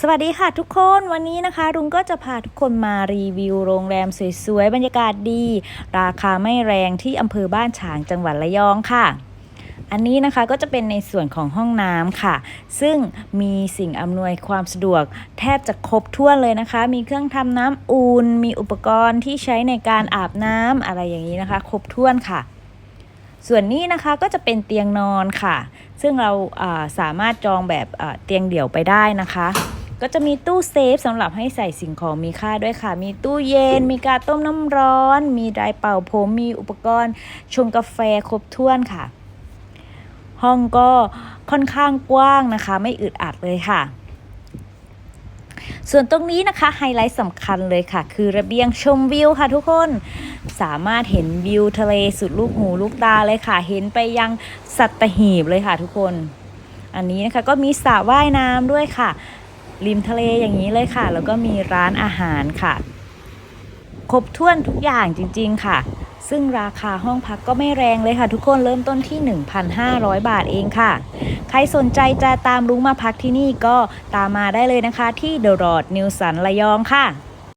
สวัสดีค่ะทุกคนวันนี้นะคะรุงก็จะพาทุกคนมารีวิวโรงแรมสวยๆ บรรยากาศดี ราคาไม่แรงที่อำเภอบ้านฉางจังหวัดระยองค่ะ อันนี้นะคะก็จะเป็นในส่วนของห้องน้ำค่ะ ซึ่งมีสิ่งอำนวยความสะดวก แทบจะครบถ้วนเลยนะคะ มีเครื่องทำน้ำอุ่นมีอุปกรณ์ที่ใช้ในการอาบน้ำอะไรอย่างนี้นะคะ ครบถ้วนค่ะส่วนนี้นะคะก็จะเป็นเตียงนอนค่ะ ซึ่งเราาสามารถจองแบบเตียงเดี่ยวไปได้นะคะ ก็จะมีตู้เซฟสำหรับให้ใส่สิ่งของมีค่าด้วยค่ะ มีตู้เย็น มีกาต้มน้ำร้อน มีไดร์เป่าผม มีอุปกรณ์ชงกาแฟครบถ้วนค่ะ ห้องก็ค่อนข้างกว้างนะคะ ไม่อึดอัดเลยค่ะส่วนตรงนี้นะคะไฮไลท์สำคัญเลยค่ะ คือระเบียงชมวิวค่ะทุกคนสามารถเห็นวิวทะเลสุดลูกหูลูกตาเลยค่ะ เห็นไปยังสัตหีบเลยค่ะทุกคน อันนี้นะคะก็มีสระว่ายน้ำด้วยค่ะ ริมทะเลอย่างนี้เลยค่ะ แล้วก็มีร้านอาหารค่ะ ครบถ้วนทุกอย่างจริง ๆ ค่ะ ซึ่งราคาห้องพักก็ไม่แรงเลยค่ะ ทุกคนเริ่มต้นที่ 1,500 บาทเองค่ะ ใครสนใจจะตามรุ้งมาพักที่นี่ก็ตามมาได้เลยนะคะ ที่เดอะรอดนิวสันระยองค่ะ